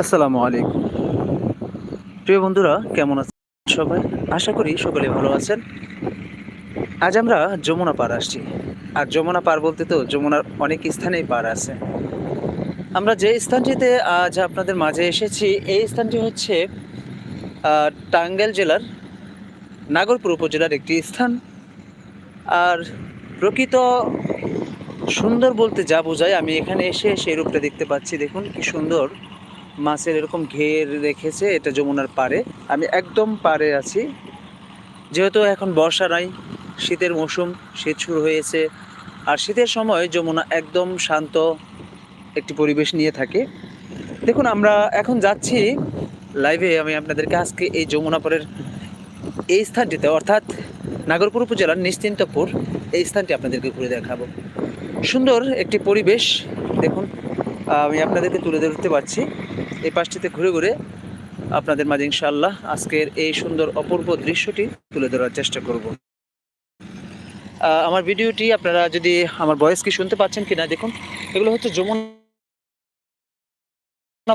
আসসালামু আলাইকুম। প্রিয় বন্ধুরা, কেমন আছেন সবাই? আশা করি সকলে ভালো আছেন। আজ আমরা যমুনা পার আসছি। আর যমুনা পার বলতে তো যমুনার অনেক স্থানেই পার আছে। আমরা যে স্থানটিতে আজ আপনাদের মাঝে এসেছি, এই স্থানটি হচ্ছে টাঙ্গাইল জেলার নাগরপুর উপজেলার একটি স্থান। আর প্রকৃত সুন্দর বলতে যা বোঝায়, আমি এখানে এসে সেই রূপটা দেখতে পাচ্ছি। দেখুন কি সুন্দর মাছের এরকম ঘের রেখেছে, এটা যমুনার পাড়ে। আমি একদম পাড়ে আছি। যেহেতু এখন বর্ষা নাই, শীতের মৌসুম, শীত শুরু হয়েছে। আর শীতের সময় যমুনা একদম শান্ত একটি পরিবেশ নিয়ে থাকে। দেখুন, আমরা এখন যাচ্ছি লাইভে আমি আপনাদেরকে আজকে এই যমুনাপুরের এই স্থানটিতে, অর্থাৎ নাগরপুর উপজেলার নিশ্চিন্তপুর, এই স্থানটি আপনাদেরকে ঘুরে দেখাবো। সুন্দর একটি পরিবেশ। দেখুন, আমি আপনাদেরকে তুলে ধরতে পারছি। এই পাশটিতে ঘুরে ঘুরে আপনাদের মাঝে ইনশাআল্লাহ আজকের এই সুন্দর অপূর্ব দৃশ্যটি তুলে ধরার চেষ্টা করব। আমার ভিডিওটি আপনারা যদি আমার ভয়েস কি শুনতে পাচ্ছেন কিনা, দেখুন, এগুলো হচ্ছে যমুনা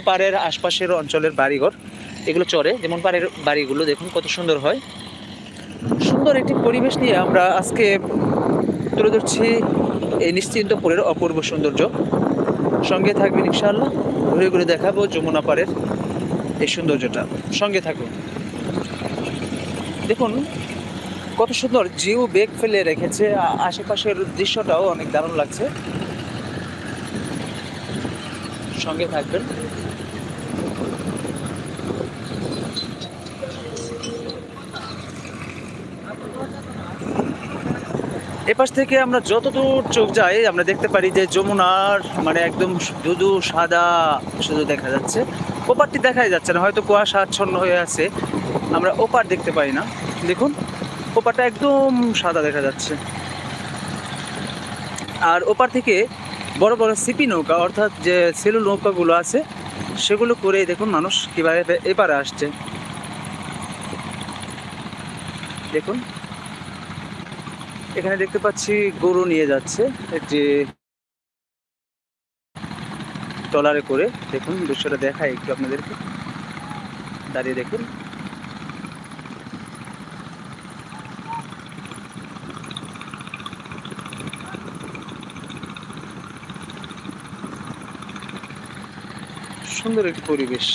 পাড়ের আশপাশের অঞ্চলের বাড়িঘর। এগুলো চরে, যেমন পাড়ের বাড়িগুলো, দেখুন, কত সুন্দর হয়। সুন্দর একটি পরিবেশ নিয়ে আমরা আজকে তুলে ধরছি এই নিশ্চিন্তপুরের অপূর্ব সৌন্দর্য। সঙ্গে থাকবেন ইনশাআল্লাহ। ঘুরে ঘুরে দেখাবো যমুনা পাড়ের এই সৌন্দর্যটা। সঙ্গে থাকুন। দেখুন, কত সুন্দর জিও বেগ ফেলে রেখেছে। আশেপাশের দৃশ্যটাও অনেক দারুণ লাগছে। সঙ্গে থাকবেন। এপাশ থেকে আমরা যতদূর চোখ যাই আমরা দেখতে পারি যে যমুনার মানে একদম দুদু সাদা, শুধু দেখা যাচ্ছে। ওপারটি দেখাই যাচ্ছে না, হয়তো কুয়াশা আচ্ছন্ন হয়ে আছে। আমরা ওপার দেখতে পাই না। দেখুন, ওপারটা একদম সাদা দেখা যাচ্ছে। আর ওপার থেকে বড় বড় সিপি নৌকা, অর্থাৎ যে সেলু নৌকাগুলো আছে, সেগুলো করে দেখুন মানুষ কীভাবে এপারে আসছে। দেখুন এখানে দেখতে পাচ্ছি গরু নিয়ে যাচ্ছে যে ট্রলারে করে। দেখুন, দৃশ্যটা দেখায় একটু আপনাদেরকে। দাঁড়িয়ে দেখুন। সুন্দর একটি পরিবেশ।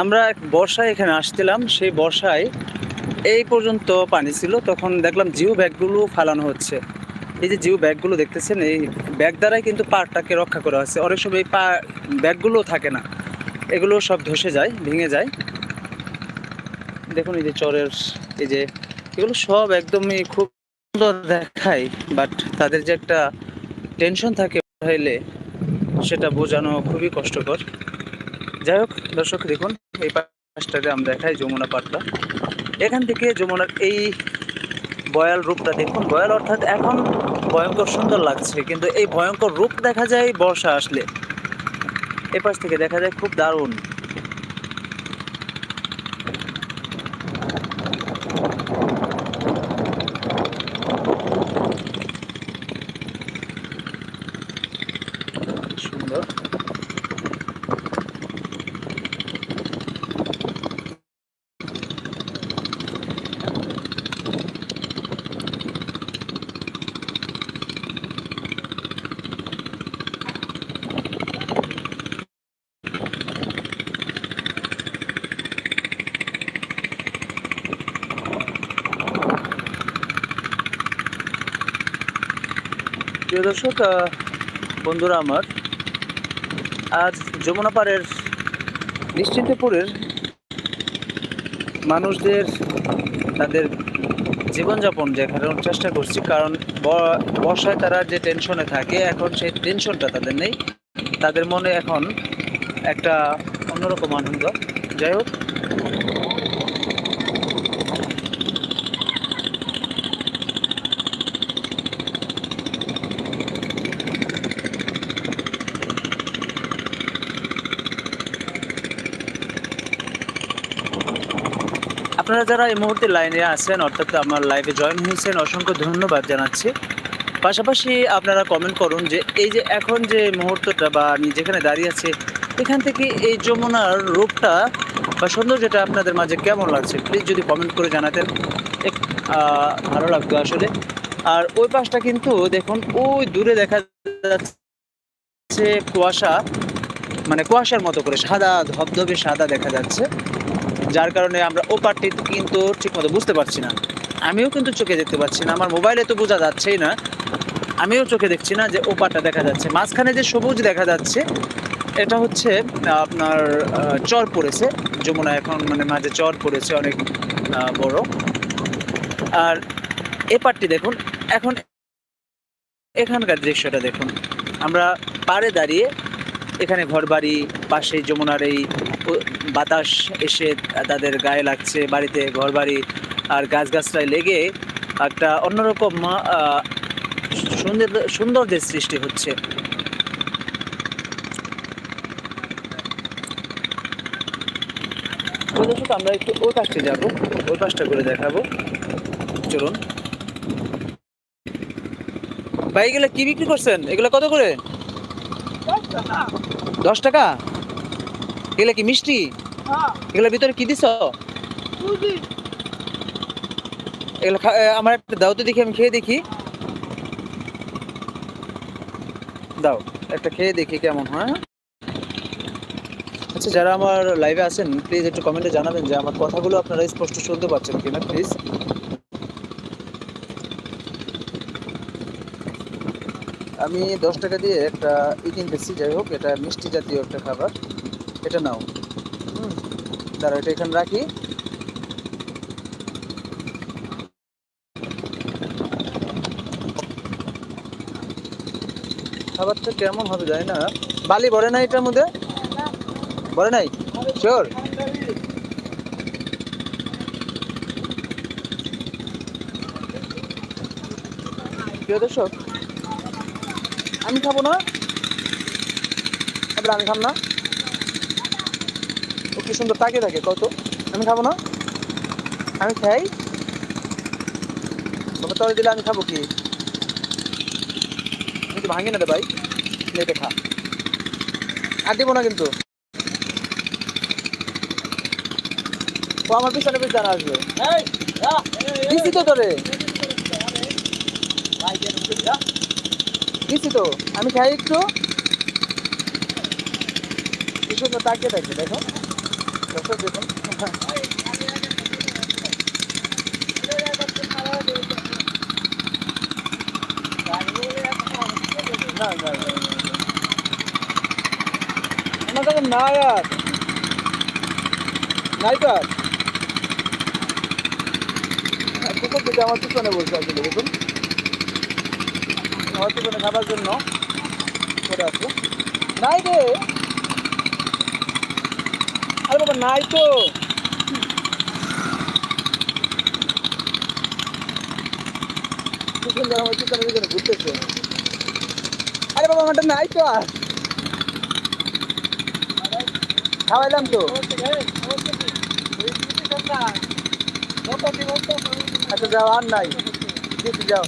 আমরা এক বর্ষায় এখানে আসছিলাম, সেই বর্ষায় এই পর্যন্ত পানি ছিল, তখন দেখলাম জিও ব্যাগগুলো ফালানো হচ্ছে। এই যে জিও ব্যাগগুলো দেখতেছেন, এই ব্যাগ দ্বারাই কিন্তু পাড়টাকে রক্ষা করা হচ্ছে অনেক সময় এই পা, ব্যাগগুলো থাকে না, এগুলো সব ধসে যায়, ভেঙে যায়। দেখুন এই যে চরের এই যে, এগুলো সব একদমই খুব সুন্দর দেখায় বাট তাদের যে একটা টেনশন থাকে সেটা বোঝানো খুবই কষ্টকর। যাই হোক, দর্শক, দেখুন, এই পাশটাতে আমরা দেখাই যমুনা পাড়টা এখান থেকে যমুনার এই বয়াল রূপটা দেখুন। বয়াল অর্থাৎ এখন ভয়ঙ্কর সুন্দর লাগছে, কিন্তু এই ভয়ঙ্কর রূপ দেখা যায় বর্ষা আসলে। এ পাশ থেকে দেখা যায় খুব দারুণ সুন্দর প্রিয় দর্শক বন্ধুরা আমার, আজ যমুনা পাড়ের নিশ্চিন্তপুরের মানুষদের তাদের জীবনযাপন দেখানোর চেষ্টা করছি। কারণ বর্ষায় তারা যে টেনশনে থাকে, এখন সেই টেনশনটা তাদের নেই। তাদের মনে এখন একটা অন্যরকম আনন্দ। যাই হোক আপনারা যারা এই মুহূর্তে লাইনে আছেন, অর্থাৎ আমার লাইভে জয়েন হয়েছেন, অসংখ্য ধন্যবাদ জানাচ্ছি। পাশাপাশি আপনারা কমেন্ট করুন যে, এই যে এখন যে মুহূর্তটা বা আমি যেখানে দাঁড়িয়ে আছি, এখান থেকে এই যমুনার রূপটা বা সৌন্দর্যটা আপনাদের মাঝে কেমন লাগছে? প্লিজ যদি কমেন্ট করে জানাতেন, এক ভালো লাগতো আসলে। আর ওই পাশটা কিন্তু দেখুন, ওই দূরে দেখা যাচ্ছে কুয়াশা মানে কুয়াশার মতো করে, সাদা, ধবধবে সাদা দেখা যাচ্ছে। যার কারণে আমরা ওপারটি পার্টি কিন্তু ঠিকমতো বুঝতে পারছি না। আমিও কিন্তু চোখে দেখতে পাচ্ছি না, আমার মোবাইলে তো বোঝা যাচ্ছেই না। আমিও চোখে দেখছি না যে ওপারটা দেখা যাচ্ছে। মাঝখানে যে সবুজ দেখা যাচ্ছে, এটা হচ্ছে আপনার চর পড়েছে। যমুনা এখন মানে মাঝে চর পড়েছে, অনেক বড়। আর এ পাটটি দেখুন, এখন এখানকার দৃশ্যটা দেখুন। আমরা পাড়ে দাঁড়িয়ে এখানে ঘরবাড়ি পাশে যমুনার এই বাতাস এসে তাদের গায়ে লাগছে বাড়িতে ঘরবাড়ি আর গাছগাছরায় লেগে একটা অন্যরকম সুন্দর সৌন্দর্যের সৃষ্টি হচ্ছে। দর্শক আমরা একটু ওই পাশটা যাব ওই পাশটা করে দেখাবো। চলুন। ভাই এগুলো কি বিক্রি করছেন? এগুলো কত করে? দশ টাকা? এগুলো কি মিষ্টি? এগুলোর ভিতরে কি দিছ? এগুলো আমার একটা দাও তো দেখি, আমি খেয়ে দেখি। দাও, একটা খেয়ে দেখি কেমন হয়। আচ্ছা যারা আমার লাইভে আছেন প্লিজ একটু কমেন্টে জানাবেন যে আমার কথাগুলো আপনারা স্পষ্ট শুনতে পাচ্ছেন কিনা প্লিজ আমি দশ টাকা দিয়ে একটা ই কিনতেছি, যাই হোক, এটা মিষ্টি জাতীয় একটা খাবার। এটা নাও। দাঁড়া এটা এখানে রাখি। খাবারটা কেমন হবে জানি না। বালি ভরে নাই এটার মধ্যে? ভরে নাই? শিওর দর্শক, আমি খাব না। আমি খাম না। ও কি সুন্দর তাকে থাকে কত আমি খাব না আমি খাই তোমার তলে দিলে আমি খাব কি আমি তো ভাঙি না রে ভাই এটা খা আর দিব না কিন্তু ও আমার পিছনে পিছনে আসবে দিচ্ছি তো তোরে দিচ্ছি তো আমি খাই একটু কি সুন্দর তাকিয়ে থাকবে দেখো না আর। নাই তো আর। কুকুর দিকে আমার পিছনে বলছে আসলে দেখুন। আমার পিছনে খাবার জন্য। করে আছে নাই রে। আরে বাবা নাই তো। ঘুরতেছে। আরে বাবা আমারটা নাই তো আর। খাওয়াইলাম তো। আচ্ছা যাও আর নাই। দিচ্ছি যাও।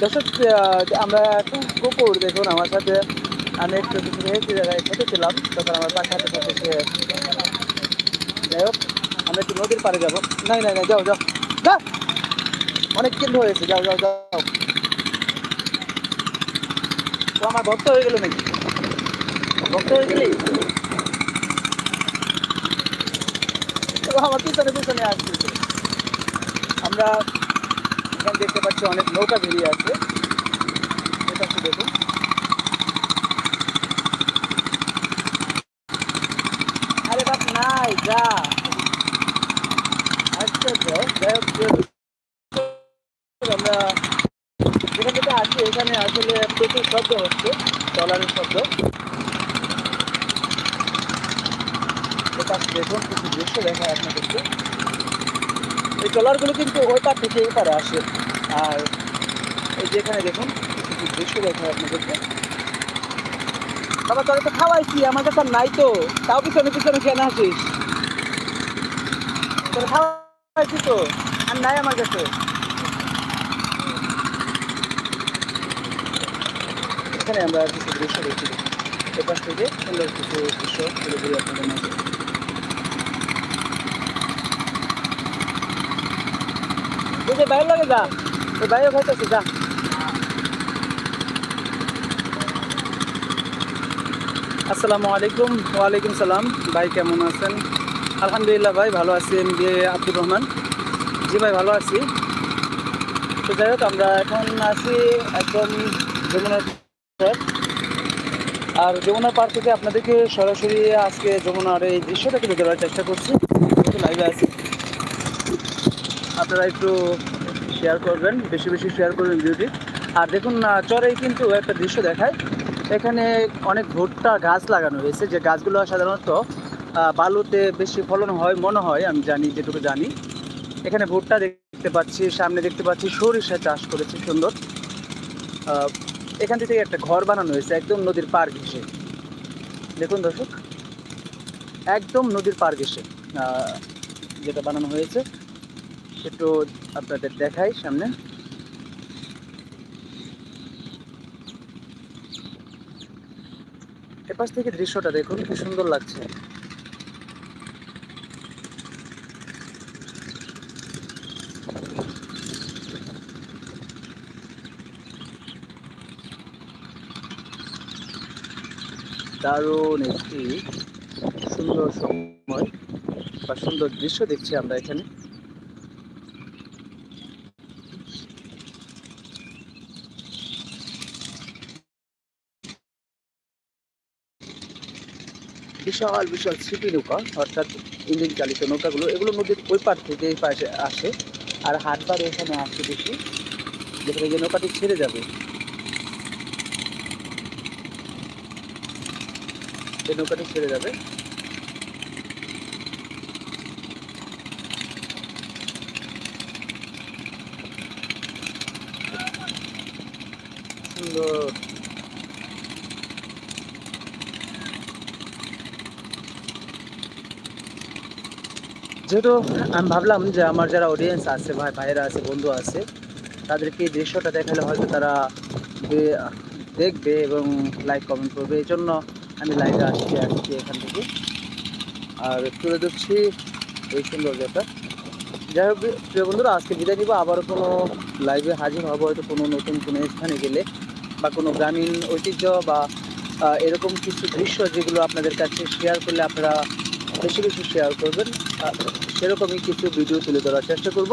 দর্শক আমরা একটা কুকুর দেখুন আমার সাথে আমি একটু কিছু হেঁটে জায়গায় খেতেছিলাম তখন আমার পাখা হাতে যাই হোক, আমরা একটু নদীর পাড়ে যাব। নাই নাই নাই, যাও যাও। যা! অনেক কিন্তু হয়েছে যাও যাও যাও। তো আমার ভক্ত হয়ে গেল নাকি? ভক্ত হয়ে গেলি? আমার পিছনে পিছনে আসতেছে আমরা এখানে দেখতে পাচ্ছি অনেক নৌকা বেরিয়ে আছে। এটা একটু দেখুন আরে বাপ নাই, যা। আচ্ছা যাই হোক আমরা যেখান থেকে আসি, এখানে আসলে প্রচুর শব্দ হচ্ছে ডলারের শব্দ। দেখুন, কিছু দৃশ্য দেখায় আপনাদেরকে। এই ট্রলারগুলো কিন্তু ওই পার থেকে এই পারে আসে। আর এই যে এখানে দেখুন, কিছু দৃশ্য দেখায় আপনাদেরকে। বাবা, তোরা তো খাওয়াইছি আমার কাছে নাই তো। তাও পিছনে পিছনে কেন আসিস। তোর খাওয়াইছি তো, আর নাই আমার কাছে। এখানে আমরা কিছু দৃশ্য দেখছি। এপাশ থেকে সুন্দর কিছু দৃশ্য তুলে ধরি আপনাদের মাঝে। যে বাইরে লাগে যা ওই বাইরে খাইতেছে, যা। আসসালামু আলাইকুম, ওয়ালাইকুম সালাম। ভাই, কেমন আছেন? আলহামদুলিল্লাহ ভাই, ভালো আছি, এম বি আব্দুর রহমান। জি ভাই, ভালো আছি। তো যাই হোক, আমরা এখন আছি একদম যমুনার। আর যমুনার পার থেকে আপনাদেরকে সরাসরি আজকে যমুনার এই দৃশ্যটা তুলে ধরার চেষ্টা করছি। লাইভে আছি। আপনারা একটু শেয়ার করবেন, বেশি বেশি শেয়ার করবেন ভিডিওটি আর দেখুন না চরেই কিন্তু একটা দৃশ্য দেখায়। এখানে অনেক ভুট্টা গাছ লাগানো হয়েছে, যে গাছগুলো সাধারণত বালুতে বেশি ফলন হয়, মনে হয়, আমি জানি, যেটুকু জানি। এখানে ভুট্টা দেখতে পাচ্ছি, সামনে দেখতে পাচ্ছি, সরিষা চাষ করেছে, সুন্দর। এখান থেকে একটা ঘর বানানো হয়েছে, একদম নদীর পার ঘেসে দেখুন দর্শক, একদম নদীর পার ঘেসে যেটা বানানো হয়েছে। একটু আপনাদের দেখাই সামনে। এপাশ থেকে দৃশ্যটা দেখুন, কি সুন্দর লাগছে। দারুণ একটি সুন্দর সময় বা সুন্দর দৃশ্য দেখছি আমরা এখানে। বিশাল বিশাল ছিপি নৌকা, অর্থাৎ ইঞ্জিন চালিত নৌকাগুলো, এগুলো নদীর ওই পার থেকে এই পাশে আসে। আর হাটবার এখানে আসে বেশি যেখানে যে নৌকাটি ছেড়ে যাবে। এই নৌকাটি ছেড়ে যাবে সুন্দর যেহেতু আমি ভাবলাম যে আমার যারা অডিয়েন্স আছে, ভাই, ভাইয়েরা আছে, বন্ধু আছে, তাদেরকে এই দৃশ্যটা দেখালে হয়তো তারা দেখবে এবং লাইক কমেন্ট করবে। এই জন্য আমি লাইভে আসছি আসছি এখান থেকে। আর তুলে ধরছি এই সুন্দর সৌন্দর্যটা। যাই হোক, প্রিয় বন্ধুরা, আজকে বিদায় নিব। আবারও কোনো লাইভে হাজির হব, হয়তো কোনো নতুন কোনো স্থানে গেলে বা কোনো গ্রামীণ ঐতিহ্য বা এরকম কিছু দৃশ্য যেগুলো আপনাদের কাছে শেয়ার করলে আপনারা বেশি বেশি শেয়ার করবেন। সেরকমই কিছু ভিডিও তুলে ধরার চেষ্টা করব।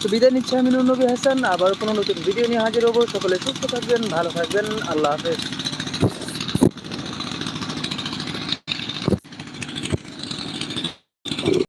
তো বিদায় নিচ্ছি আমি নবী হাসান আবার কোনো নতুন ভিডিও নিয়ে হাজির হব। সকলে সুস্থ থাকবেন, ভালো থাকবেন, আল্লাহ হাফেজ।